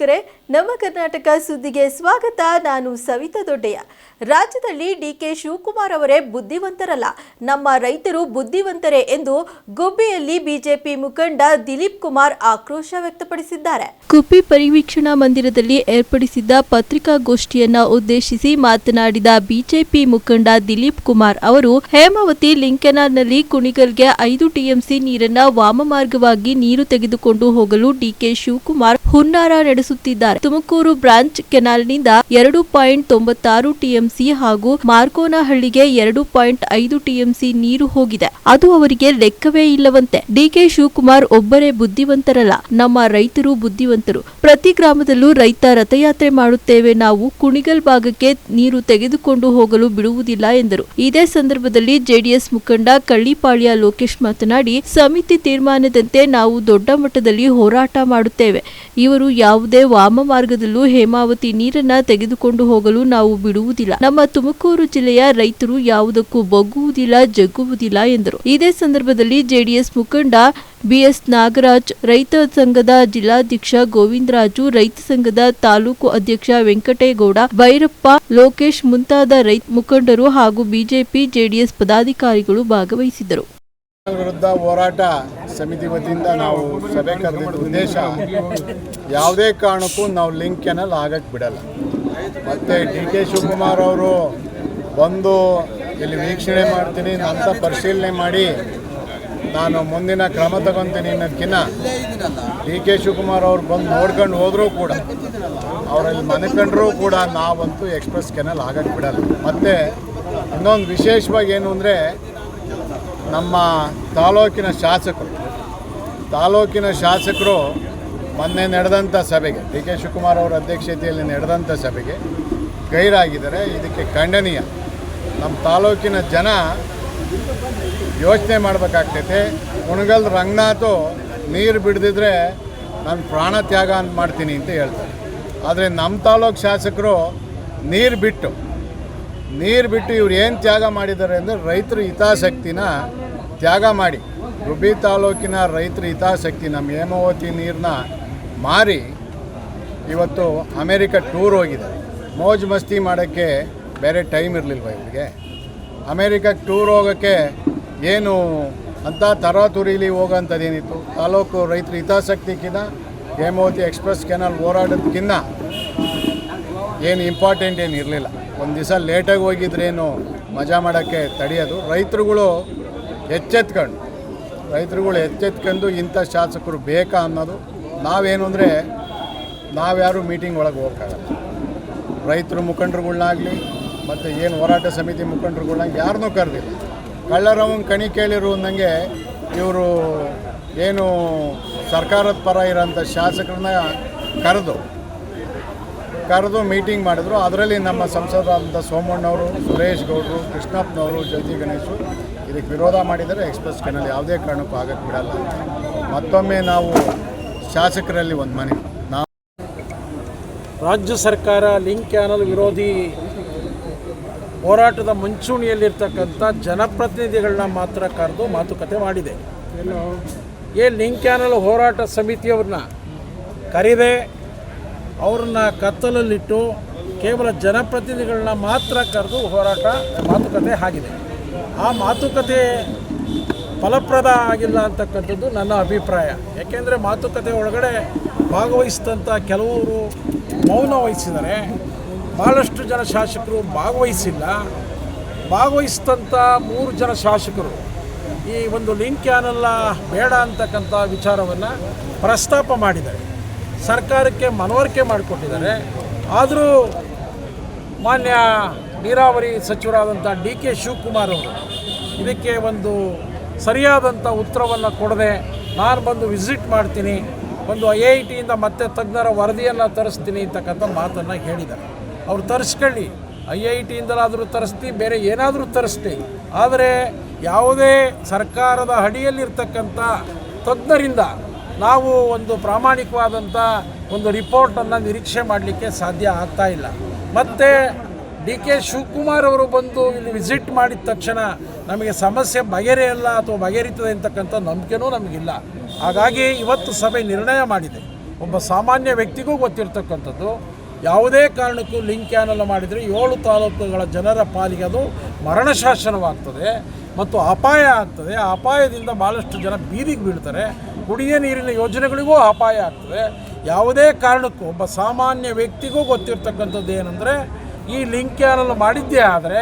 ವೀಕ್ಷಕರೇ ನಮ್ಮ ಕರ್ನಾಟಕ ಸುದ್ದಿಗೆ ಸ್ವಾಗತ. ನಾನು ಸವಿತಾ ದೊಡ್ಡೆಯ ರಾಜ್ಯದಲ್ಲಿ ಡಿ ಕೆ ಶಿವಕುಮಾರ್ ಅವರೇ ಬುದ್ಧಿವಂತರಲ್ಲ. ನಮ್ಮ ರೈತರು ಬುದ್ಧಿವಂತರೇ ಎಂದು ಗುಬ್ಬಿಯಲ್ಲಿ ಬಿಜೆಪಿ ಮುಖಂಡ ದಿಲೀಪ್ ಕುಮಾರ್ ಆಕ್ರೋಶ ವ್ಯಕ್ತಪಡಿಸಿದ್ದಾರೆ. ಗುಬ್ಬಿ ಪರಿವೀಕ್ಷಣಾ ಮಂದಿರದಲ್ಲಿ ಏರ್ಪಡಿಸಿದ್ದ ಪತ್ರಿಕಾಗೋಷ್ಠಿಯನ್ನ ಉದ್ದೇಶಿಸಿ ಮಾತನಾಡಿದ ಬಿಜೆಪಿ ಮುಖಂಡ ದಿಲೀಪ್ ಕುಮಾರ್ ಅವರು, ಹೇಮಾವತಿ ಲಿಂಕೆನಾರ್ನಲ್ಲಿ ಕುಣಿಗಲ್ಗೆ ಐದು ಟಿಎಂಸಿ ನೀರನ್ನ ವಾಮಮಾರ್ಗವಾಗಿ ನೀರು ತೆಗೆದುಕೊಂಡು ಹೋಗಲು ಡಿಕೆ ಶಿವಕುಮಾರ್ ಹುನ್ನಾರ ನಡೆಸುತ್ತಿದ್ದಾರೆ. ತುಮಕೂರು ಬ್ರಾಂಚ್ ಕೆನಾಲ್ನಿಂದ ಎರಡು ಪಾಯಿಂಟ್ ತೊಂಬತ್ತಾರು ಟಿಎಂಸಿ ಹಾಗೂ ಮಾರ್ಕೋನಹಳ್ಳಿಗೆ ಎರಡು ಪಾಯಿಂಟ್ ಐದು ಟಿಎಂಸಿ ನೀರು ಹೋಗಿದೆ. ಅದು ಅವರಿಗೆ ಲೆಕ್ಕವೇ ಇಲ್ಲವಂತೆ. ಡಿಕೆ ಶಿವಕುಮಾರ್ ಒಬ್ಬರೇ ಬುದ್ಧಿವಂತರಲ್ಲ. ನಮ್ಮ ರೈತರು ಬುದ್ಧಿವಂತರು. ಪ್ರತಿ ಗ್ರಾಮದಲ್ಲೂ ರೈತ ರಥಯಾತ್ರೆ ಮಾಡುತ್ತೇವೆ. ನಾವು ಕುಣಿಗಲ್ ಭಾಗಕ್ಕೆ ನೀರು ತೆಗೆದುಕೊಂಡು ಹೋಗಲು ಬಿಡುವುದಿಲ್ಲ ಎಂದರು. ಇದೇ ಸಂದರ್ಭದಲ್ಲಿ ಜೆಡಿಎಸ್ ಮುಖಂಡ ಕಳ್ಳಿಪಾಳ್ಯ ಲೋಕೇಶ್ ಮಾತನಾಡಿ, ಸಮಿತಿ ತೀರ್ಮಾನದಂತೆ ನಾವು ದೊಡ್ಡ ಮಟ್ಟದಲ್ಲಿ ಹೋರಾಟ ಮಾಡುತ್ತೇವೆ. ಇವರು ಯಾವುದೇ ವಾಮ ಮಾರ್ಗದಲ್ಲೂ ಹೇಮಾವತಿ ನೀರನ್ನ ತೆಗೆದುಕೊಂಡು ಹೋಗಲು ನಾವು ಬಿಡುವುದಿಲ್ಲ. ನಮ್ಮ ತುಮಕೂರು ಜಿಲ್ಲೆಯ ರೈತರು ಯಾವುದಕ್ಕೂ ಬಗ್ಗುವುದಿಲ್ಲ, ಜಗ್ಗುವುದಿಲ್ಲ ಎಂದರು. ಇದೇ ಸಂದರ್ಭದಲ್ಲಿ ಜೆಡಿಎಸ್ ಮುಖಂಡ ಬಿಎಸ್ ನಾಗರಾಜ್, ರೈತ ಸಂಘದ ಜಿಲ್ಲಾಧ್ಯಕ್ಷ ಗೋವಿಂದರಾಜು, ರೈತ ಸಂಘದ ತಾಲೂಕು ಅಧ್ಯಕ್ಷ ವೆಂಕಟೇಗೌಡ, ಭೈರಪ್ಪ, ಲೋಕೇಶ್ ಮುಂತಾದ ರೈತ ಮುಖಂಡರು ಹಾಗೂ ಬಿಜೆಪಿ, ಜೆಡಿಎಸ್ ಪದಾಧಿಕಾರಿಗಳು ಭಾಗವಹಿಸಿದರು ವಿರುದ್ಧ ಹೋರಾಟ ಸಮಿತಿ ವತಿಯಿಂದ ನಾವು ಸಭೆ ಕರೆದಿದ್ದ ಉದ್ದೇಶ ಯಾವುದೇ ಕಾರಣಕ್ಕೂ ನಾವು ಲಿಂಕ್ ಕೆನಲ್ ಆಗಕ್ಕೆ ಬಿಡಲ್ಲ. ಮತ್ತು ಡಿ ಕೆ ಶಿವಕುಮಾರ್ ಅವರು ಬಂದು ಇಲ್ಲಿ ವೀಕ್ಷಣೆ ಮಾಡ್ತೀನಿ ಅಂತ ಪರಿಶೀಲನೆ ಮಾಡಿ ನಾನು ಮುಂದಿನ ಕ್ರಮ ತಗೊತೀನಿ ಅನ್ನೋದಕ್ಕಿಂತ ಡಿ ಕೆ ಶಿವಕುಮಾರ್ ಅವ್ರು ಬಂದು ನೋಡ್ಕೊಂಡು ಹೋದರೂ ಕೂಡ, ಅವರಲ್ಲಿ ಮನೆಕಂಡ್ರೂ ಕೂಡ ನಾವಂತೂ ಎಕ್ಸ್ಪ್ರೆಸ್ ಕೆನಲ್ ಆಗಕ್ಕೆ ಬಿಡಲ್ಲ. ಮತ್ತು ಇನ್ನೊಂದು ವಿಶೇಷವಾಗಿ ಏನು ಅಂದರೆ ನಮ್ಮ ತಾಲೂಕಿನ ಶಾಸಕರು ತಾಲೂಕಿನ ಶಾಸಕರು ಮೊನ್ನೆ ನಡೆದಂಥ ಸಭೆಗೆ, ಡಿ ಕೆ ಶಿವಕುಮಾರ್ ಅವರ ಅಧ್ಯಕ್ಷತೆಯಲ್ಲಿ ನಡೆದಂಥ ಸಭೆಗೆ ಗೈರಾಗಿದ್ದಾರೆ. ಇದಕ್ಕೆ ಖಂಡನೀಯ, ನಮ್ಮ ತಾಲೂಕಿನ ಜನ ಯೋಚನೆ ಮಾಡಬೇಕಾಗ್ತೈತೆ. ಕುಣಗಲ್ ರಂಗನಾಥು ನೀರು ಬಿಡದಿದ್ರೆ ನಾನು ಪ್ರಾಣ ತ್ಯಾಗ ಅಂತ ಮಾಡ್ತೀನಿ ಅಂತ ಹೇಳ್ತಾರೆ. ಆದರೆ ನಮ್ಮ ತಾಲೂಕು ಶಾಸಕರು ನೀರು ಬಿಟ್ಟು ನೀರು ಬಿಟ್ಟು ಇವ್ರು ಏನು ತ್ಯಾಗ ಮಾಡಿದ್ದಾರೆ ಅಂದರೆ ರೈತರು ಹಿತಾಸಕ್ತಿನ ತ್ಯಾಗ ಮಾಡಿ ಗುಬ್ಬಿ ತಾಲೂಕಿನ ರೈತರ ಹಿತಾಸಕ್ತಿ ನಮ್ಮ ಹೇಮಾವತಿ ನೀರನ್ನ ಮಾರಿ ಇವತ್ತು ಅಮೇರಿಕ ಟೂರ್ ಹೋಗಿದೆ. ಮೋಜು ಮಸ್ತಿ ಮಾಡೋಕ್ಕೆ ಬೇರೆ ಟೈಮ್ ಇರಲಿಲ್ವ ಇವರಿಗೆ? ಅಮೇರಿಕಕ್ಕೆ ಟೂರ್ ಹೋಗೋಕ್ಕೆ ಏನು ಅಂತ ತರಾತುರಿಲಿ ಹೋಗೋಂಥದ್ದೇನಿತ್ತು? ತಾಲೂಕು ರೈತರ ಹಿತಾಸಕ್ತಿಕ್ಕಿಂತ ಹೇಮಾವತಿ ಎಕ್ಸ್ಪ್ರೆಸ್ ಕೆನಲ್ ಹೋರಾಡೋದಕ್ಕಿಂತ ಏನು ಇಂಪಾರ್ಟೆಂಟ್ ಏನು ಇರಲಿಲ್ಲ. ಒಂದು ದಿವಸ ಲೇಟಾಗಿ ಹೋಗಿದ್ರೇನು ಮಜಾ ಮಾಡೋಕ್ಕೆ ತಡೆಯೋದು. ರೈತರುಗಳು ಎಚ್ಚೆತ್ಕೊಂಡು ರೈತರುಗಳು ಎಚ್ಚೆತ್ಕೊಂಡು ಇಂಥ ಶಾಸಕರು ಬೇಕಾ ಅನ್ನೋದು ನಾವೇನು ಅಂದರೆ ನಾವ್ಯಾರು ಮೀಟಿಂಗ್ ಒಳಗೆ ಹೋಗೋಕ್ಕಾಗಲ್ಲ. ರೈತರ ಮುಖಂಡರುಗಳನ್ನಾಗಲಿ ಮತ್ತು ಏನು ಹೋರಾಟ ಸಮಿತಿ ಮುಖಂಡರುಗಳನ್ನ ಯಾರನ್ನೂ ಕರೆದಿಲ್ಲ. ಕಳ್ಳರವನ್ ಕಣಿ ಕೇಳಿರು ಅಂದಂಗೆ ಇವರು ಏನು ಸರ್ಕಾರದ ಪರ ಇರೋಂಥ ಶಾಸಕರನ್ನ ಕರೆದು ಕರೆದು ಮೀಟಿಂಗ್ ಮಾಡಿದ್ರು. ಅದರಲ್ಲಿ ನಮ್ಮ ಸಂಸದರಾದಂಥ ಸೋಮಣ್ಣವರು, ಸುರೇಶ್ ಗೌಡರು, ಕೃಷ್ಣಪ್ಪನವರು, ಜ್ಯೋತಿ ಗಣೇಶು ಇದಕ್ಕೆ ವಿರೋಧ ಮಾಡಿದರೆ ಎಕ್ಸ್ಪ್ರೆಸ್ ಕೆನಲ್ ಯಾವುದೇ ಕಾರಣಕ್ಕೂ ಆಗಕ್ಕೆ ಬಿಡಲ್ಲ ಮತ್ತೊಮ್ಮೆ ನಾವು ಶಾಸಕರಲ್ಲಿ ಒಂದು ಮನೆ. ನಾವು ರಾಜ್ಯ ಸರ್ಕಾರ ಲಿಂಕ್ ಕ್ಯಾನಲ್ ವಿರೋಧಿ ಹೋರಾಟದ ಮುಂಚೂಣಿಯಲ್ಲಿರ್ತಕ್ಕಂಥ ಜನಪ್ರತಿನಿಧಿಗಳನ್ನ ಮಾತ್ರ ಕರೆದು ಮಾತುಕತೆ ಮಾಡಿದೆ. ಏ ಲಿಂಕ್ ಕ್ಯಾನಲ್ ಹೋರಾಟ ಸಮಿತಿಯವ್ರನ್ನ ಕರೀದೆ, ಅವ್ರನ್ನ ಕತ್ತಲಲ್ಲಿಟ್ಟು ಕೇವಲ ಜನಪ್ರತಿನಿಧಿಗಳನ್ನ ಮಾತ್ರ ಕರೆದು ಹೋರಾಟ ಮಾತುಕತೆ ಆಗಿದೆ. ಆ ಮಾತುಕತೆ ಫಲಪ್ರದ ಆಗಿಲ್ಲ ಅಂತಕ್ಕಂಥದ್ದು ನನ್ನ ಅಭಿಪ್ರಾಯ. ಯಾಕೆಂದರೆ ಮಾತುಕತೆ ಒಳಗಡೆ ಭಾಗವಹಿಸಿದಂಥ ಕೆಲವರು ಮೌನ ವಹಿಸಿದರೆ ಭಾಳಷ್ಟು ಜನ ಶಾಸಕರು ಭಾಗವಹಿಸಿಲ್ಲ. ಭಾಗವಹಿಸಿದಂಥ ಮೂರು ಜನ ಶಾಸಕರು ಈ ಒಂದು ಲಿಂಕ್ ಯಾನೆಲ್ಲ ಬೇಡ ಅಂತಕ್ಕಂಥ ವಿಚಾರವನ್ನು ಪ್ರಸ್ತಾಪ ಮಾಡಿದ್ದಾರೆ. ಸರ್ಕಾರಕ್ಕೆ ಮನವರಿಕೆ ಮಾಡಿಕೊಟ್ಟಿದ್ದಾರೆ. ಆದರೂ ಮಾನ್ಯ ನೀರಾವರಿ ಸಚಿವರಾದಂಥ ಡಿ ಕೆ ಶಿವಕುಮಾರ್ ಅವರು ಇದಕ್ಕೆ ಒಂದು ಸರಿಯಾದಂಥ ಉತ್ತರವನ್ನು ಕೊಡದೆ ನಾನು ಬಂದು ವಿಸಿಟ್ ಮಾಡ್ತೀನಿ, ಒಂದು ಐ ಐ ಟಿಯಿಂದ ಮತ್ತೆ ತಜ್ಞರ ವರದಿಯನ್ನು ತರಿಸ್ತೀನಿ ಅಂತಕ್ಕಂಥ ಮಾತನ್ನು ಹೇಳಿದ್ದಾರೆ. ಅವ್ರು ತರಿಸ್ಕೊಳ್ಳಿ, ಐ ಐ ಟಿಯಿಂದಲಾದರೂ ತರಿಸ್ತಿ, ಬೇರೆ ಏನಾದರೂ ತರಿಸ್ತಿ. ಆದರೆ ಯಾವುದೇ ಸರ್ಕಾರದ ಅಡಿಯಲ್ಲಿರ್ತಕ್ಕಂಥ ತಜ್ಞರಿಂದ ನಾವು ಒಂದು ಪ್ರಾಮಾಣಿಕವಾದಂಥ ಒಂದು ರಿಪೋರ್ಟನ್ನು ನಿರೀಕ್ಷೆ ಮಾಡಲಿಕ್ಕೆ ಸಾಧ್ಯ ಆಗ್ತಾ ಇಲ್ಲ. ಮತ್ತು ಡಿ ಕೆ ಶಿವಕುಮಾರ್ ಅವರು ಬಂದು ಇಲ್ಲಿ ವಿಸಿಟ್ ಮಾಡಿದ ತಕ್ಷಣ ನಮಗೆ ಸಮಸ್ಯೆ ಬಗೆಹರಿಯಲ್ಲ ಅಥವಾ ಬಗೆಹರಿತದೆ ಅಂತಕ್ಕಂಥ ನಂಬಿಕೆನೂ ನಮಗಿಲ್ಲ. ಹಾಗಾಗಿ ಇವತ್ತು ಸಭೆ ನಿರ್ಣಯ ಮಾಡಿದೆ. ಒಬ್ಬ ಸಾಮಾನ್ಯ ವ್ಯಕ್ತಿಗೂ ಗೊತ್ತಿರ್ತಕ್ಕಂಥದ್ದು, ಯಾವುದೇ ಕಾರಣಕ್ಕೂ ಲಿಂಕ್ ಕ್ಯಾನಲ್ ಮಾಡಿದರೆ ಏಳು ತಾಲೂಕುಗಳ ಜನರ ಪಾಲಿಗೆ ಅದು ಮರಣಶಾಸನವಾಗ್ತದೆ ಮತ್ತು ಅಪಾಯ ಆಗ್ತದೆ. ಆ ಅಪಾಯದಿಂದ ಭಾಳಷ್ಟು ಜನ ಬೀದಿಗೆ ಬೀಳ್ತಾರೆ. ಕುಡಿಯ ನೀರಿನ ಯೋಜನೆಗಳಿಗೂ ಅಪಾಯ ಆಗ್ತದೆ. ಯಾವುದೇ ಕಾರಣಕ್ಕೂ ಒಬ್ಬ ಸಾಮಾನ್ಯ ವ್ಯಕ್ತಿಗೂ ಗೊತ್ತಿರ್ತಕ್ಕಂಥದ್ದು ಏನಂದರೆ ಈ ಲಿಂಕ್ ಯಾರಲ್ಲ ಮಾಡಿದ್ದೇ ಆದರೆ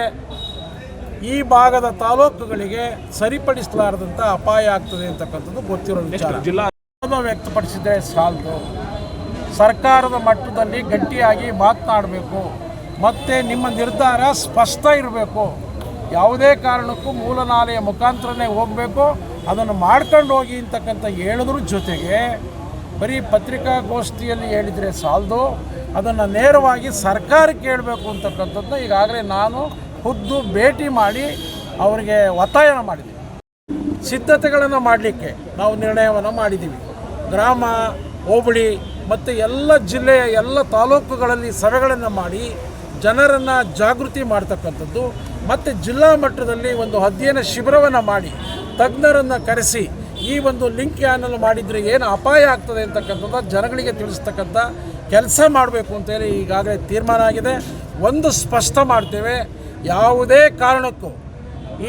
ಈ ಭಾಗದ ತಾಲೂಕುಗಳಿಗೆ ಸರಿಪಡಿಸಲಾರದಂಥ ಅಪಾಯ ಆಗ್ತದೆ ಅಂತಕ್ಕಂಥದ್ದು ಗೊತ್ತಿರೋ ವಿಚಾರ. ಜಿಲ್ಲಾ ವ್ಯಕ್ತಪಡಿಸಿದ್ರೆ ಸಾಲದು. ಸರ್ಕಾರದ ಮಟ್ಟದಲ್ಲಿ ಗಟ್ಟಿಯಾಗಿ ಮಾತನಾಡಬೇಕು. ಮತ್ತು ನಿಮ್ಮ ನಿರ್ಧಾರ ಸ್ಪಷ್ಟ ಇರಬೇಕು. ಯಾವುದೇ ಕಾರಣಕ್ಕೂ ಮೂಲನಾಲೆಯ ಮುಖಾಂತರನೇ ಹೋಗಬೇಕು. ಅದನ್ನು ಮಾಡ್ಕೊಂಡು ಹೋಗಿ ಅಂತಕ್ಕಂಥ ಹೇಳಿದ್ರ ಜೊತೆಗೆ ಬರೀ ಪತ್ರಿಕಾಗೋಷ್ಠಿಯಲ್ಲಿ ಹೇಳಿದರೆ ಸಾಲದು. ಅದನ್ನು ನೇರವಾಗಿ ಸರ್ಕಾರಕ್ಕೆ ಹೇಳಬೇಕು ಅಂತಕ್ಕಂಥದ್ದು ಈಗಾಗಲೇ ನಾನು ಖುದ್ದು ಭೇಟಿ ಮಾಡಿ ಅವರಿಗೆ ಒತ್ತಾಯನ ಮಾಡಿದ್ದೀನಿ ಸಿದ್ಧತೆಗಳನ್ನು ಮಾಡಲಿಕ್ಕೆ ನಾವು ನಿರ್ಣಯವನ್ನು ಮಾಡಿದ್ದೀವಿ. ಗ್ರಾಮ, ಹೋಬಳಿ ಮತ್ತು ಎಲ್ಲ ಜಿಲ್ಲೆಯ ಎಲ್ಲ ತಾಲೂಕುಗಳಲ್ಲಿ ಸಭೆಗಳನ್ನು ಮಾಡಿ ಜನರನ್ನು ಜಾಗೃತಿ ಮಾಡ್ತಕ್ಕಂಥದ್ದು ಮತ್ತು ಜಿಲ್ಲಾ ಮಟ್ಟದಲ್ಲಿ ಒಂದು ಅಧ್ಯಯನ ಶಿಬಿರವನ್ನು ಮಾಡಿ ತಜ್ಞರನ್ನು ಕರೆಸಿ ಈ ಒಂದು ಲಿಂಕ್ ಚಾನಲ್ ಮಾಡಿದರೆ ಏನು ಅಪಾಯ ಆಗ್ತದೆ ಅಂತಕ್ಕಂಥದ್ದು ಜನಗಳಿಗೆ ತಿಳಿಸ್ತಕ್ಕಂಥ ಕೆಲಸ ಮಾಡಬೇಕು ಅಂತೇಳಿ ಈಗಾಗಲೇ ತೀರ್ಮಾನ ಆಗಿದೆ. ಒಂದು ಸ್ಪಷ್ಟ ಮಾಡ್ತೇವೆ, ಯಾವುದೇ ಕಾರಣಕ್ಕೂ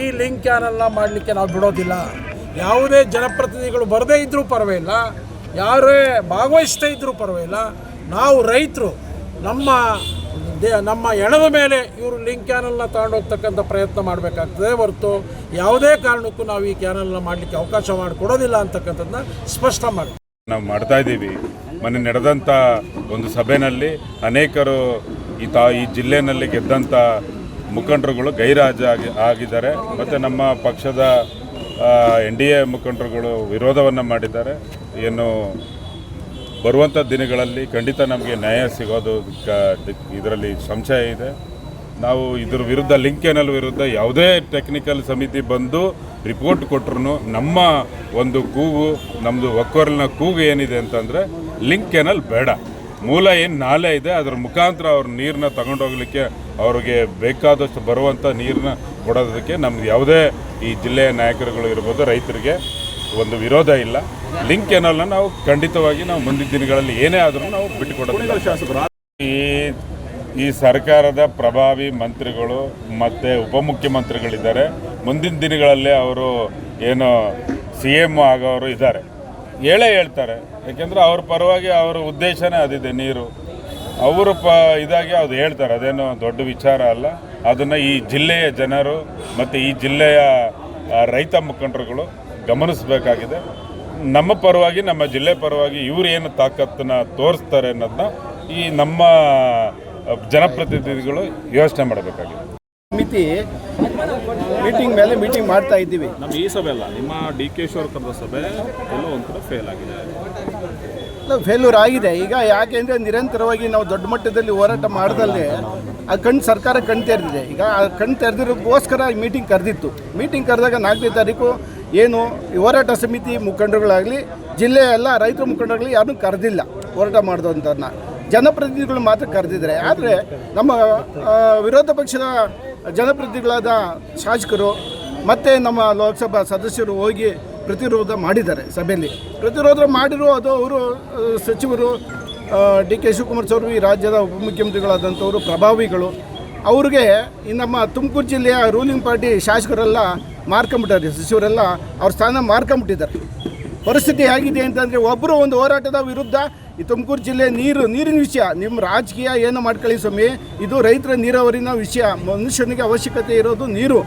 ಈ ಲಿಂಕ್ ಚಾನಲ್ನ ಮಾಡಲಿಕ್ಕೆ ನಾವು ಬಿಡೋದಿಲ್ಲ. ಯಾವುದೇ ಜನಪ್ರತಿನಿಧಿಗಳು ಬರದೇ ಇದ್ದರೂ ಪರವಾಗಿಲ್ಲ, ಯಾರೇ ಭಾಗವಹಿಸದೇ ಇದ್ದರೂ ಪರವಾಗಿಲ್ಲ, ನಾವು ರೈತರು, ನಮ್ಮ ದೇ ನಮ್ಮ ಎಣದ ಮೇಲೆ ಇವರು ಲಿಂಕ್ ಕ್ಯಾನಲ್ನ ತಗೊಂಡೋಗ್ತಕ್ಕಂಥ ಪ್ರಯತ್ನ ಮಾಡಬೇಕಾಗ್ತದೆ ಹೊರತು ಯಾವುದೇ ಕಾರಣಕ್ಕೂ ನಾವು ಈ ಕ್ಯಾನಲ್ನ ಮಾಡಲಿಕ್ಕೆ ಅವಕಾಶ ಮಾಡಿಕೊಡೋದಿಲ್ಲ ಅಂತಕ್ಕಂಥದ್ದನ್ನ ಸ್ಪಷ್ಟ ಮಾಡಿ. ನಾವು ಮಾಡ್ತಾ ಇದ್ದೀವಿ. ಮೊನ್ನೆ ನಡೆದಂಥ ಒಂದು ಸಭೆಯಲ್ಲಿ ಅನೇಕರು ಈ ತಾ ಈ ಜಿಲ್ಲೆಯಲ್ಲಿ ಗೆದ್ದಂಥ ಮುಖಂಡರುಗಳು ಗೈರಾಜಾಗಿ ಆಗಿದ್ದಾರೆ. ಮತ್ತು ನಮ್ಮ ಪಕ್ಷದ ಎನ್ ಡಿ ಎ ಮುಖಂಡರುಗಳು ವಿರೋಧವನ್ನು ಮಾಡಿದ್ದಾರೆ. ಏನು ಬರುವಂಥ ದಿನಗಳಲ್ಲಿ ಖಂಡಿತ ನಮಗೆ ನ್ಯಾಯ ಸಿಗೋದು ಇದರಲ್ಲಿ ಸಂಶಯ ಇದೆ. ನಾವು ಇದ್ರ ವಿರುದ್ಧ ಲಿಂಕ್ ವಿರುದ್ಧ ಯಾವುದೇ ಟೆಕ್ನಿಕಲ್ ಸಮಿತಿ ಬಂದು ರಿಪೋರ್ಟ್ ಕೊಟ್ಟರು ನಮ್ಮ ಒಂದು ಕೂಗು ನಮ್ಮದು ಒಕ್ಕೊರಲಿನ ಕೂಗು ಏನಿದೆ ಅಂತಂದರೆ ಲಿಂಕ್ ಕೆನಲ್ ಬೇಡ. ಮೂಲ ಏನು ನಾಲೆ ಇದೆ, ಅದರ ಮುಖಾಂತರ ಅವ್ರ ನೀರನ್ನ ತಗೊಂಡೋಗ್ಲಿಕ್ಕೆ ಅವ್ರಿಗೆ ಬೇಕಾದಷ್ಟು ಬರುವಂಥ ನೀರನ್ನ ಕೊಡೋದಕ್ಕೆ ನಮ್ಗೆ ಯಾವುದೇ ಈ ಜಿಲ್ಲೆಯ ನಾಯಕರುಗಳು ಇರ್ಬೋದು, ರೈತರಿಗೆ ಒಂದು ವಿರೋಧ ಇಲ್ಲ. ಲಿಂಕ್ ಏನಲ್ಲ ನಾವು ಖಂಡಿತವಾಗಿ ನಾವು ಮುಂದಿನ ದಿನಗಳಲ್ಲಿ ಏನೇ ಆದರೂ ನಾವು ಬಿಟ್ಟುಕೊಡೋದಿಲ್ಲ. ಈ ಈ ಸರ್ಕಾರದ ಪ್ರಭಾವಿ ಮಂತ್ರಿಗಳು ಮತ್ತು ಉಪಮುಖ್ಯಮಂತ್ರಿಗಳಿದ್ದಾರೆ. ಮುಂದಿನ ದಿನಗಳಲ್ಲಿ ಅವರು ಏನು ಸಿ ಎಂ ಆಗೋರು ಇದ್ದಾರೆ. ಹೇಳೇ ಹೇಳ್ತಾರೆ. ಯಾಕೆಂದರೆ ಅವ್ರ ಪರವಾಗಿ ಅವರ ಉದ್ದೇಶನೇ ಅದಿದೆ ನೀರು. ಅವರು ಪ ಇದಾಗಿ ಅದು ಹೇಳ್ತಾರೆ ಅದೇನು ದೊಡ್ಡ ವಿಚಾರ ಅಲ್ಲ. ಅದನ್ನು ಈ ಜಿಲ್ಲೆಯ ಜನರು ಮತ್ತು ಈ ಜಿಲ್ಲೆಯ ರೈತ ಮುಖಂಡರುಗಳು ಗಮನಿಸಬೇಕಾಗಿದೆ. ನಮ್ಮ ಪರವಾಗಿ ನಮ್ಮ ಜಿಲ್ಲೆ ಪರವಾಗಿ ಇವ್ರು ಏನು ತಾಕತ್ತನ್ನು ತೋರಿಸ್ತಾರೆ ಅನ್ನೋದನ್ನ ಈ ನಮ್ಮ ಜನಪ್ರತಿನಿಧಿಗಳು ಯೋಚನೆ ಮಾಡಬೇಕಾಗಿದೆ. ಸಮಿತಿ ಮೀಟಿಂಗ್ ಮೇಲೆ ಮೀಟಿಂಗ್ ಮಾಡ್ತಾ ಇದ್ದೀವಿ. ನಮ್ಮ ಈ ಸಭೆ ಅಲ್ಲ ನಿಮ್ಮ ಡಿ ಕೆ ಶಿವರ್ ಕರೆದ ಸಭೆ ಎಲ್ಲೋ ಒಂದು ಕಡೆ ಫೇಲ್ ಆಗಿದೆ. ಫೇಲ್ಯೂರ್ ಆಗಿದೆ. ಈಗ ಯಾಕೆಂದರೆ ನಿರಂತರವಾಗಿ ನಾವು ದೊಡ್ಡ ಮಟ್ಟದಲ್ಲಿ ಹೋರಾಟ ಮಾಡ್ದಲ್ಲೇ ಆ ಕಣ್ಣು ಸರ್ಕಾರ ಕಣ್ ತೆರೆದಿದೆ. ಈಗ ಆ ಕಣ್ ತೆರೆದಿರೋಕ್ಕೋಸ್ಕರ ಈ ಮೀಟಿಂಗ್ ಕರೆದಿತ್ತು. ಮೀಟಿಂಗ್ ಕರೆದಾಗ ನಾಲ್ಕನೇ ತಾರೀಕು ಏನು ಹೋರಾಟ ಸಮಿತಿ ಮುಖಂಡರುಗಳಾಗಲಿ, ಜಿಲ್ಲೆಯ ಎಲ್ಲ ರೈತರ ಮುಖಂಡರುಗಳು ಯಾರನ್ನೂ ಕರೆದಿಲ್ಲ ಹೋರಾಟ ಮಾಡಿದಂಥದ್ದನ್ನ ಜನಪ್ರತಿನಿಧಿಗಳು ಮಾತ್ರ ಕರೆದಿದ್ದಾರೆ. ಆದರೆ ನಮ್ಮ ವಿರೋಧ ಪಕ್ಷದ ಜನಪ್ರತಿನಿಧಿಗಳಾದ ಶಾಸಕರು ಮತ್ತು ನಮ್ಮ ಲೋಕಸಭಾ ಸದಸ್ಯರು ಹೋಗಿ ಪ್ರತಿರೋಧ ಮಾಡಿದ್ದಾರೆ ಸಭೆಯಲ್ಲಿ. ಪ್ರತಿರೋಧ ಮಾಡಿರೋ ಅದು ಅವರು ಸಚಿವರು ಡಿ ಕೆ ಶಿವಕುಮಾರ್ ಸರ್, ಈ ರಾಜ್ಯದ ಉಪಮುಖ್ಯಮಂತ್ರಿಗಳಾದಂಥವರು, ಪ್ರಭಾವಿಗಳು. ಅವ್ರಿಗೆ ಈ ನಮ್ಮ ತುಮಕೂರು ಜಿಲ್ಲೆಯ ರೂಲಿಂಗ್ ಪಾರ್ಟಿ ಶಾಸಕರೆಲ್ಲ ಮಾರ್ಕೊಂಬಿಟ್ಟಾರೆ ಸಚಿವರೆಲ್ಲ ಅವ್ರ ಸ್ಥಾನ ಮಾರ್ಕೊಂಬಿಟ್ಟಿದ್ದಾರೆ ಪರಿಸ್ಥಿತಿ ಹೇಗಿದೆ ಅಂತಂದರೆ ಒಬ್ಬರು ಒಂದು ಹೋರಾಟದ ವಿರುದ್ಧ ಈ ತುಮಕೂರು ಜಿಲ್ಲೆ ನೀರು, ನೀರಿನ ವಿಷಯ, ನಿಮ್ಮ ರಾಜಕೀಯ ಏನು ಮಾಡ್ಕೊಳ್ಳಿ ಸ್ವಾಮಿ? ಇದು ರೈತರ ನೀರಾವರಿನ ವಿಷಯ, ಮನುಷ್ಯನಿಗೆ ಅವಶ್ಯಕತೆ ಇರೋದು ನೀರು.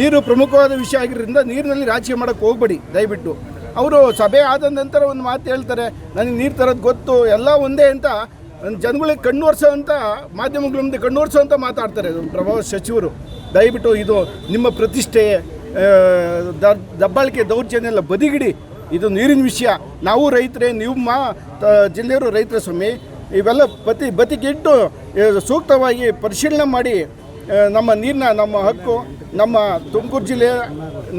ನೀರು ಪ್ರಮುಖವಾದ ವಿಷಯ ಆಗಿರೋದ್ರಿಂದ ನೀರಿನಲ್ಲಿ ರಾಜಕೀಯ ಮಾಡೋಕ್ಕೆ ಹೋಗಬೇಡಿ, ದಯವಿಟ್ಟು. ಅವರು ಸಭೆ ಆದ ನಂತರ ಒಂದು ಮಾತು ಹೇಳ್ತಾರೆ, ನನಗೆ ನೀರು ತರೋದು ಗೊತ್ತು, ಎಲ್ಲ ಒಂದೇ ಅಂತ ಜನಗಳಿಗೆ ಕಣ್ಣು ಒರೆಸೋ ಅಂತ ಮಾಧ್ಯಮಗಳ ಮುಂದೆ ಕಣ್ಣು ಒರೆಸೋ ಅಂತ ಮಾತಾಡ್ತಾರೆ. ಪ್ರಭಾವ ಸಚಿವರು, ದಯವಿಟ್ಟು ಇದು ನಿಮ್ಮ ಪ್ರತಿಷ್ಠೆ ದಬ್ಬಾಳಿಕೆ ದೌರ್ಜನ್ಯ ಎಲ್ಲ ಬದಿಗಿಡಿ. ಇದು ನೀರಿನ ವಿಷಯ. ನಾವು ರೈತರೇ ನೀವು ಮಾ ಜಿಲ್ಲೆಯವರು ರೈತರ ಸ್ವಾಮಿ ಇವೆಲ್ಲ ಬತಿ ಬದಿಗಿಟ್ಟು ಆ, ಸೂಕ್ತವಾಗಿ ಪರಿಶೀಲನೆ ಮಾಡಿ ನಮ್ಮ ನೀರಿನ ನಮ್ಮ ಹಕ್ಕು ನಮ್ಮ ತುಮಕೂರು ಜಿಲ್ಲೆಯ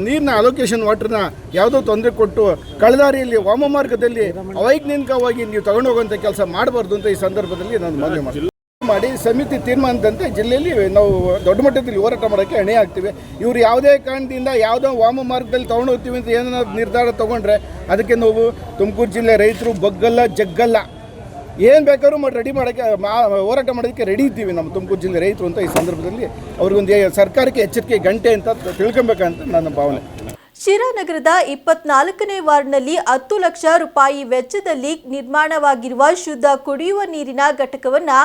ನೀರಿನ ಅಲೋಕೇಶನ್ ವಾಟ್ರನ್ನ ಯಾವುದೋ ತೊಂದರೆ ಕೊಟ್ಟು ಕಳೆದಾರಿಯಲ್ಲಿ ವಾಮ ಮಾರ್ಗದಲ್ಲಿ ಅವೈಜ್ಞಾನಿಕವಾಗಿ ನೀವು ತಗೊಂಡೋಗುವಂಥ ಕೆಲಸ ಮಾಡಬಾರ್ದು ಅಂತ ಈ ಸಂದರ್ಭದಲ್ಲಿ ನಾನು ಮನವಿ ಮಾಡ್ತೀನಿ. ಮಾಡಿ ಸಮಿತಿ ತೀರ್ಮಾನದಂತೆ ಜಿಲ್ಲೆಯಲ್ಲಿ ನಾವು ದೊಡ್ಡ ಮಟ್ಟದಲ್ಲಿ ಹೋರಾಟ ಮಾಡೋಕ್ಕೆ ಎಣೆ ಆಗ್ತೀವಿ. ಇವರು ಯಾವುದೇ ಕಾರಣದಿಂದ ಯಾವುದೋ ವಾಮ ಮಾರ್ಗದಲ್ಲಿ ತೊಗೊಂಡು ಹೋಗ್ತೀವಿ ಅಂತ ಏನಾದ್ರು ನಿರ್ಧಾರ ತೊಗೊಂಡ್ರೆ ಅದಕ್ಕೆ ನಾವು ತುಮಕೂರು ಜಿಲ್ಲೆ ರೈತರು ಬಗ್ಗಲ್ಲ, ಜಗ್ಗಲ್ಲ. ಏನು ಬೇಕಾದ್ರೂ ಮಾಡಿ ರೆಡಿ ಮಾಡೋಕ್ಕೆ ಹೋರಾಟ ಮಾಡೋದಕ್ಕೆ ರೆಡಿ ಇದ್ದೀವಿ ನಮ್ಮ ತುಮಕೂರು ಜಿಲ್ಲೆ ರೈತರು ಅಂತ ಈ ಸಂದರ್ಭದಲ್ಲಿ ಅವ್ರಿಗೊಂದು ಸರ್ಕಾರಕ್ಕೆ ಎಚ್ಚರಿಕೆ, ಗಂಟೆ ಅಂತ ತಿಳ್ಕೊಬೇಕಂತ ನನ್ನ ಭಾವನೆ. ಶಿರಾನಗರದ ಇಪ್ಪತ್ನಾಲ್ಕನೇ ವಾರ್ಡ್ನಲ್ಲಿ ಹತ್ತು ಲಕ್ಷ ರೂಪಾಯಿ ವೆಚ್ಚದಲ್ಲಿ ನಿರ್ಮಾಣವಾಗಿರುವ ಶುದ್ಧ ಕುಡಿಯುವ ನೀರಿನ ಘಟಕವನ್ನು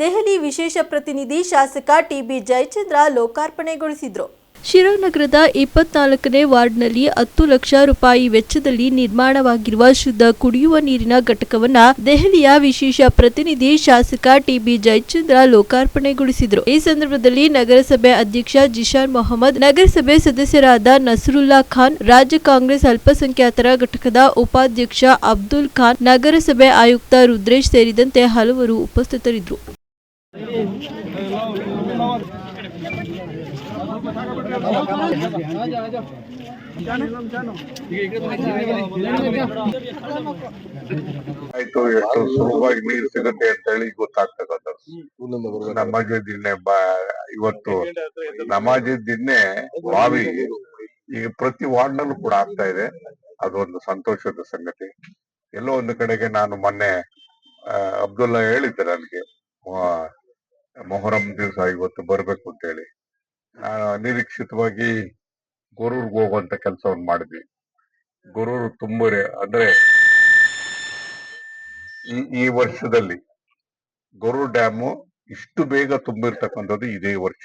ದೆಹಲಿ ವಿಶೇಷ ಪ್ರತಿನಿಧಿ ಶಾಸಕ ಟಿಬಿ ಜಯಚಂದ್ರ ಲೋಕಾರ್ಪಣೆಗೊಳಿಸಿದರು. ಶಿರಾನಗರದ ಇಪ್ಪತ್ನಾಲ್ಕನೇ ವಾರ್ಡ್ನಲ್ಲಿ ಹತ್ತು ಲಕ್ಷ ರೂಪಾಯಿ ವೆಚ್ಚದಲ್ಲಿ ನಿರ್ಮಾಣವಾಗಿರುವ ಶುದ್ಧ ಕುಡಿಯುವ ನೀರಿನ ಘಟಕವನ್ನ ದೆಹಲಿಯ ವಿಶೇಷ ಪ್ರತಿನಿಧಿ ಶಾಸಕ ಟಿಬಿ ಜಯಚಂದ್ರ ಲೋಕಾರ್ಪಣೆಗೊಳಿಸಿದರು. ಈ ಸಂದರ್ಭದಲ್ಲಿ ನಗರಸಭೆ ಅಧ್ಯಕ್ಷ ಜಿಶಾನ್ ಮೊಹಮ್ಮದ್, ನಗರಸಭೆ ಸದಸ್ಯರಾದ ನಸರುಲ್ಲಾ ಖಾನ್, ರಾಜ್ಯ ಕಾಂಗ್ರೆಸ್ ಅಲ್ಪಸಂಖ್ಯಾತರ ಘಟಕದ ಉಪಾಧ್ಯಕ್ಷ ಅಬ್ದುಲ್ ಖಾನ್, ನಗರಸಭೆ ಆಯುಕ್ತ ರುದ್ರೇಶ್ ಸೇರಿದಂತೆ ಹಲವರು ಉಪಸ್ಥಿತರಿದ್ದರು. ಆಯ್ತು, ಎಷ್ಟು ಸುಲಭವಾಗಿ ನೀರು ಸಿಗುತ್ತೆ ಅಂತ ಹೇಳಿ ಗೊತ್ತಾಗ್ತದ ನಮಾಜ್ ದಿನ್ನೆ ಇವತ್ತು ನಮಾಜ್ ದಿನ್ನೆ ಬಾವಿ, ಈಗ ಪ್ರತಿ ವಾರ್ಡ್ ನಲ್ಲೂ ಕೂಡ ಆಗ್ತಾ ಇದೆ. ಅದೊಂದು ಸಂತೋಷದ ಸಂಗತಿ. ಎಲ್ಲೋ ಒಂದು ಕಡೆಗೆ ನಾನು ಮೊನ್ನೆ ಅಬ್ದುಲ್ಲಾ ಹೇಳಿದ್ದೆ ನನಗೆ ಮೊಹರಂ ದಿವಸ ಇವತ್ತು ಬರ್ಬೇಕು ಅಂತ ಹೇಳಿ. ಅನಿರೀಕ್ಷಿತವಾಗಿ ಗೊರೂರ್ಗೆ ಹೋಗುವಂತ ಕೆಲಸವನ್ನು ಮಾಡಿದ್ವಿ. ಗೊರೂರು ತುಂಬರೆ, ಅಂದ್ರೆ ಈ ಈ ವರ್ಷದಲ್ಲಿ ಗುರು ಡ್ಯಾಮು ಇಷ್ಟು ಬೇಗ ತುಂಬಿರ್ತಕ್ಕಂಥದ್ದು ಇದೇ ವರ್ಷ.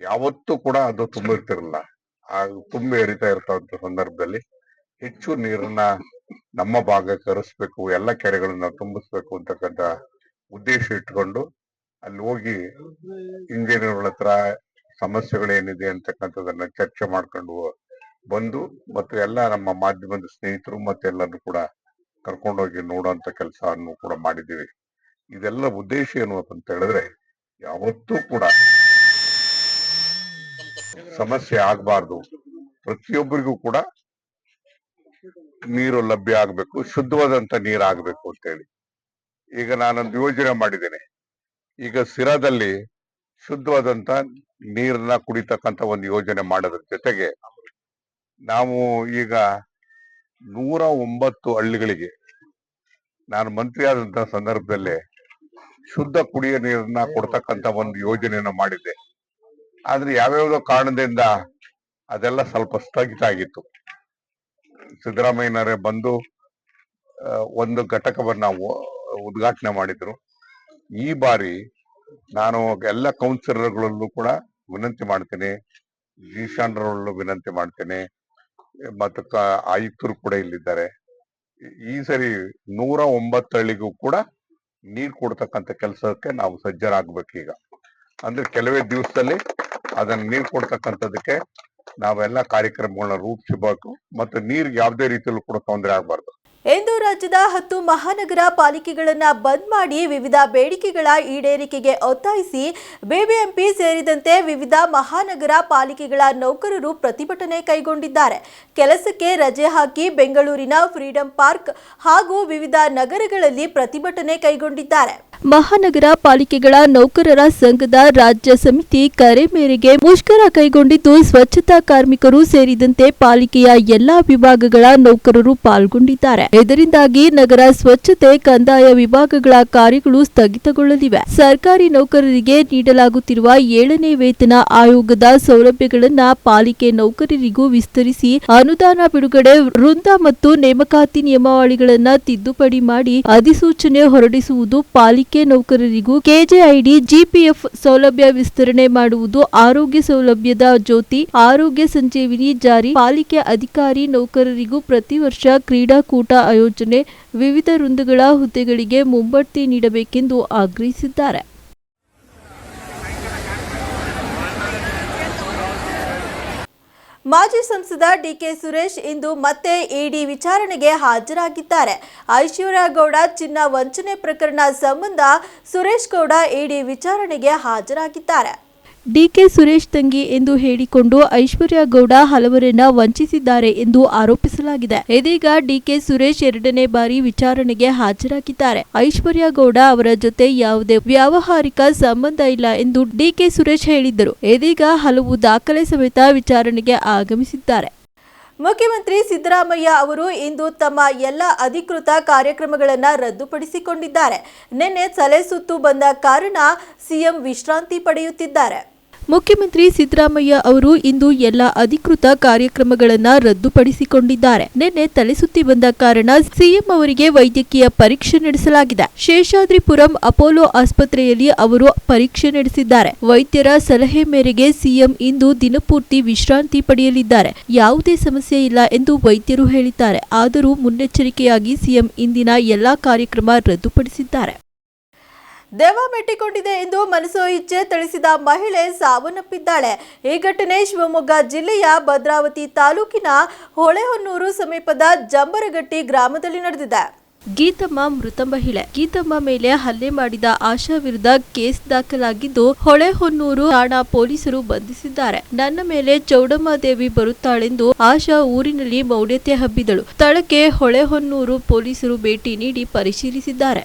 ಯಾವತ್ತೂ ಕೂಡ ಅದು ತುಂಬಿರ್ತಿರಲ್ಲ. ಆ ತುಂಬಿ ಹರಿತಾ ಇರ್ತಕ್ಕಂಥ ಸಂದರ್ಭದಲ್ಲಿ ಹೆಚ್ಚು ನೀರನ್ನ ನಮ್ಮ ಭಾಗಕ್ಕೆ ಹರಿಸ್ಬೇಕು, ಎಲ್ಲ ಕೆರೆಗಳನ್ನ ತುಂಬಿಸ್ಬೇಕು ಅಂತಕ್ಕಂಥ ಉದ್ದೇಶ ಇಟ್ಕೊಂಡು ಅಲ್ಲಿ ಹೋಗಿ ಇಂಜಿನಿಯರ್ಗಳ ಹತ್ರ ಸಮಸ್ಯೆಗಳೇನಿದೆ ಅಂತಕ್ಕಂಥದನ್ನ ಚರ್ಚೆ ಮಾಡ್ಕೊಂಡು ಬಂದು ಮತ್ತು ಎಲ್ಲ ನಮ್ಮ ಮಾಧ್ಯಮದ ಸ್ನೇಹಿತರು ಮತ್ತೆಲ್ಲರೂ ಕೂಡ ಕರ್ಕೊಂಡೋಗಿ ನೋಡುವಂತ ಕೆಲಸವನ್ನು ಕೂಡ ಮಾಡಿದ್ದೀವಿ. ಇದೆಲ್ಲ ಉದ್ದೇಶ ಏನು ಅಂತ ಹೇಳಿದ್ರೆ ಯಾವತ್ತೂ ಕೂಡ ಸಮಸ್ಯೆ ಆಗಬಾರ್ದು. ಪ್ರತಿಯೊಬ್ಬರಿಗೂ ಕೂಡ ನೀರು ಲಭ್ಯ ಆಗ್ಬೇಕು, ಶುದ್ಧವಾದಂತ ನೀರು ಆಗ್ಬೇಕು ಅಂತ ಹೇಳಿ ಈಗ ನಾನೊಂದು ಯೋಜನೆ ಮಾಡಿದ್ದೇನೆ. ಈಗ ಸಿರಾದಲ್ಲಿ ಶುದ್ಧವಾದಂತ ನೀರನ್ನ ಕುಡಿತಕ್ಕಂತ ಒಂದು ಯೋಜನೆ ಮಾಡೋದ್ರ ಜೊತೆಗೆ ನಾವು ಈಗ ನೂರ ಒಂಬತ್ತು ಹಳ್ಳಿಗಳಿಗೆ, ನಾನು ಮಂತ್ರಿ ಆದಂತ ಸಂದರ್ಭದಲ್ಲಿ ಶುದ್ಧ ಕುಡಿಯೋ ನೀರನ್ನ ಕೊಡ್ತಕ್ಕಂತ ಒಂದು ಯೋಜನೆಯನ್ನ ಮಾಡಿದ್ದೆ. ಆದ್ರೆ ಯಾವ್ಯಾವ್ದೋ ಕಾರಣದಿಂದ ಅದೆಲ್ಲ ಸ್ವಲ್ಪ ಸ್ಥಗಿತ ಆಗಿತ್ತು. ಸಿದ್ದರಾಮಯ್ಯನವರೇ ಬಂದು ಒಂದು ಘಟಕವನ್ನ ಉದ್ಘಾಟನೆ ಮಾಡಿದ್ರು. ಈ ಬಾರಿ ನಾನು ಎಲ್ಲ ಕೌನ್ಸಿಲರ್ಗಳಲ್ಲೂ ಕೂಡ ವಿನಂತಿ ಮಾಡ್ತೇನೆ. ಈಶಾನ್ರಲ್ಲೂ ವಿನಂತಿ ಮಾಡ್ತೇನೆ. ಮತ್ತು ಆಯುಕ್ತರು ಕೂಡ ಇಲ್ಲಿದ್ದಾರೆ. ಈ- ಸರಿ ನೂರ ಒಂಬತ್ತು ಕೂಡ ನೀರು ಕೊಡ್ತಕ್ಕಂಥ ಕೆಲಸಕ್ಕೆ ನಾವು ಸಜ್ಜರಾಗಬೇಕೀಗ. ಅಂದ್ರೆ ಕೆಲವೇ ದಿವಸದಲ್ಲಿ ಅದನ್ನ ನೀರು ಕೊಡ್ತಕ್ಕಂಥದಕ್ಕೆ ನಾವೆಲ್ಲ ಕಾರ್ಯಕ್ರಮಗಳನ್ನ ರೂಪಿಸಬೇಕು. ಮತ್ತು ನೀರ್ಗೆ ಯಾವುದೇ ರೀತಿಯಲ್ಲೂ ಕೂಡ ತೊಂದರೆ ಆಗ್ಬಾರ್ದು. ಇಂದು ರಾಜ್ಯದ ಹತ್ತು ಮಹಾನಗರ ಪಾಲಿಕೆಗಳನ್ನು ಬಂದ್ ಮಾಡಿ ವಿವಿಧ ಬೇಡಿಕೆಗಳ ಈಡೇರಿಕೆಗೆ ಒತ್ತಾಯಿಸಿ ಬಿಬಿಎಂಪಿ ಸೇರಿದಂತೆ ವಿವಿಧ ಮಹಾನಗರ ಪಾಲಿಕೆಗಳ ನೌಕರರು ಪ್ರತಿಭಟನೆ ಕೈಗೊಂಡಿದ್ದಾರೆ. ಕೆಲಸಕ್ಕೆ ರಜೆ ಹಾಕಿ ಬೆಂಗಳೂರಿನ ಫ್ರೀಡಂ ಪಾರ್ಕ್ ಹಾಗೂ ವಿವಿಧ ನಗರಗಳಲ್ಲಿ ಪ್ರತಿಭಟನೆ ಕೈಗೊಂಡಿದ್ದಾರೆ. ಮಹಾನಗರ ಪಾಲಿಕೆಗಳ ನೌಕರರ ಸಂಘದ ರಾಜ್ಯ ಸಮಿತಿ ಕರೆ ಮೇರೆಗೆ ಮುಷ್ಕರ ಕೈಗೊಂಡಿದ್ದು, ಸ್ವಚ್ಛತಾ ಕಾರ್ಮಿಕರು ಸೇರಿದಂತೆ ಪಾಲಿಕೆಯ ಎಲ್ಲಾ ವಿಭಾಗಗಳ ನೌಕರರು ಪಾಲ್ಗೊಂಡಿದ್ದಾರೆ. ಇದರಿಂದಾಗಿ ನಗರ ಸ್ವಚ್ಛತೆ, ಕಂದಾಯ ವಿಭಾಗಗಳ ಕಾರ್ಯಗಳು ಸ್ಥಗಿತಗೊಳ್ಳಲಿವೆ. ಸರ್ಕಾರಿ ನೌಕರರಿಗೆ ನೀಡಲಾಗುತ್ತಿರುವ ಏಳನೇ ವೇತನ ಆಯೋಗದ ಸೌಲಭ್ಯಗಳನ್ನ ಪಾಲಿಕೆ ನೌಕರರಿಗೂ ವಿಸ್ತರಿಸಿ ಅನುದಾನ ಬಿಡುಗಡೆ, ವೃಂದ ಮತ್ತು ನೇಮಕಾತಿ ನಿಯಮಾವಳಿಗಳನ್ನ ತಿದ್ದುಪಡಿ ಮಾಡಿ ಅಧಿಸೂಚನೆ ಹೊರಡಿಸುವುದು ಪಾಲಿಕೆ ನೌಕರರಿಗೂ, ಕೆಜೆಐಡಿ, ಜಿಪಿಎಫ್ ಸೌಲಭ್ಯ ವಿಸ್ತರಣೆ ಮಾಡುವುದು ಆರೋಗ್ಯ ಸೌಲಭ್ಯದ ಜ್ಯೋತಿ, ಆರೋಗ್ಯ ಸಂಜೀವಿನಿ ಜಾರಿ ಪಾಲಿಕೆ ಅಧಿಕಾರಿ ನೌಕರರಿಗೂ ಪ್ರತಿ ವರ್ಷ ಕ್ರೀಡಾಕೂಟ ಆಯೋಜನೆ ವಿವಿಧ ವೃಂದಗಳ ಹುದ್ದೆಗಳಿಗೆ ಮುಂಬಡ್ತಿ ನೀಡಬೇಕೆಂದು ಆಗ್ರಹಿಸಿದ್ದಾರೆ. ಮಾಜಿ ಸಂಸದ ಡಿಕೆ ಸುರೇಶ್ ಇಂದು ಮತ್ತೆ ಇಡಿ ವಿಚಾರಣೆಗೆ ಹಾಜರಾಗಿದ್ದಾರೆ. ಐಶ್ವರ್ಯಗೌಡ ಚಿನ್ನ ವಂಚನೆ ಪ್ರಕರಣ ಸಂಬಂಧ ಸುರೇಶ್ ಗೌಡ ಇಡಿ ವಿಚಾರಣೆಗೆ ಹಾಜರಾಗಿದ್ದಾರೆ. ಡಿಕೆ ಸುರೇಶ್ ತಂಗಿ ಎಂದು ಹೇಳಿಕೊಂಡು ಐಶ್ವರ್ಯ ಗೌಡ ಹಲವರನ್ನ ವಂಚಿಸಿದ್ದಾರೆ ಎಂದು ಆರೋಪಿಸಲಾಗಿದೆ. ಇದೀಗ ಡಿಕೆ ಸುರೇಶ್ ಎರಡನೇ ಬಾರಿ ವಿಚಾರಣೆಗೆ ಹಾಜರಾಗಿದ್ದಾರೆ. ಐಶ್ವರ್ಯ ಗೌಡ ಅವರ ಜೊತೆ ಯಾವುದೇ ವ್ಯಾವಹಾರಿಕ ಸಂಬಂಧ ಇಲ್ಲ ಎಂದು ಡಿಕೆ ಸುರೇಶ್ ಹೇಳಿದ್ದರು. ಇದೀಗ ಹಲವು ದಾಖಲೆ ಸಮೇತ ವಿಚಾರಣೆಗೆ ಆಗಮಿಸಿದ್ದಾರೆ. ಮುಖ್ಯಮಂತ್ರಿ ಸಿದ್ದರಾಮಯ್ಯ ಅವರು ಇಂದು ತಮ್ಮ ಎಲ್ಲ ಅಧಿಕೃತ ಕಾರ್ಯಕ್ರಮಗಳನ್ನು ರದ್ದುಪಡಿಸಿಕೊಂಡಿದ್ದಾರೆ. ನಿನ್ನೆ ತಲೆ ಸುತ್ತು ಬಂದ ಕಾರಣ ಸಿಎಂ ವಿಶ್ರಾಂತಿ ಪಡೆಯುತ್ತಿದ್ದಾರೆ. ಮುಖ್ಯಮಂತ್ರಿ ಸಿದ್ದರಾಮಯ್ಯ ಅವರು ಇಂದು ಎಲ್ಲ ಅಧಿಕೃತ ಕಾರ್ಯಕ್ರಮಗಳನ್ನು ರದ್ದುಪಡಿಸಿಕೊಂಡಿದ್ದಾರೆ. ನಿನ್ನೆ ತಲೆಸುತ್ತಿ ಬಂದ ಕಾರಣ ಸಿಎಂ ಅವರಿಗೆ ವೈದ್ಯಕೀಯ ಪರೀಕ್ಷೆ ನಡೆಸಲಾಗಿದೆ. ಶೇಷಾದ್ರಿಪುರಂ ಅಪೋಲೋ ಆಸ್ಪತ್ರೆಯಲ್ಲಿ ಅವರು ಪರೀಕ್ಷೆ ನಡೆಸಿದ್ದಾರೆ. ವೈದ್ಯರ ಸಲಹೆ ಮೇರೆಗೆ ಸಿಎಂ ಇಂದು ದಿನಪೂರ್ತಿ ವಿಶ್ರಾಂತಿ ಪಡೆಯಲಿದ್ದಾರೆ. ಯಾವುದೇ ಸಮಸ್ಯೆ ಇಲ್ಲ ಎಂದು ವೈದ್ಯರು ಹೇಳಿದ್ದಾರೆ. ಆದರೂ ಮುನ್ನೆಚ್ಚರಿಕೆಯಾಗಿ ಸಿಎಂ ಇಂದಿನ ಎಲ್ಲಾ ಕಾರ್ಯಕ್ರಮ ರದ್ದುಪಡಿಸಿದ್ದಾರೆ. ದೆವ್ವ ಮೆಟ್ಟಿಕೊಂಡಿದೆ ಎಂದು ಮನಸೋ ಇಚ್ಛೆ ತಿಳಿಸಿದ ಮಹಿಳೆ ಸಾವನ್ನಪ್ಪಿದ್ದಾಳೆ. ಈ ಘಟನೆ ಶಿವಮೊಗ್ಗ ಜಿಲ್ಲೆಯ ಭದ್ರಾವತಿ ತಾಲೂಕಿನ ಹೊಳೆಹೊನ್ನೂರು ಸಮೀಪದ ಜಂಬರಗಟ್ಟಿ ಗ್ರಾಮದಲ್ಲಿ ನಡೆದಿದೆ. ಗೀತಮ್ಮ ಮೃತ ಮಹಿಳೆ ಗೀತಮ್ಮ ಮೇಲೆ ಹಲ್ಲೆ ಮಾಡಿದ ಆಶಾ ವಿರುದ್ಧ ಕೇಸ್ ದಾಖಲಾಗಿದ್ದು, ಹೊಳೆಹೊನ್ನೂರು ಠಾಣಾ ಪೊಲೀಸರು ಬಂಧಿಸಿದ್ದಾರೆ. ನನ್ನ ಮೇಲೆ ಚೌಡಮ್ಮ ದೇವಿ ಬರುತ್ತಾಳೆಂದು ಆಶಾ ಊರಿನಲ್ಲಿ ಮೌಢ್ಯತೆ ಹಬ್ಬಿದಳು. ಸ್ಥಳಕ್ಕೆ ಹೊಳೆಹೊನ್ನೂರು ಪೊಲೀಸರು ಭೇಟಿ ನೀಡಿ ಪರಿಶೀಲಿಸಿದ್ದಾರೆ.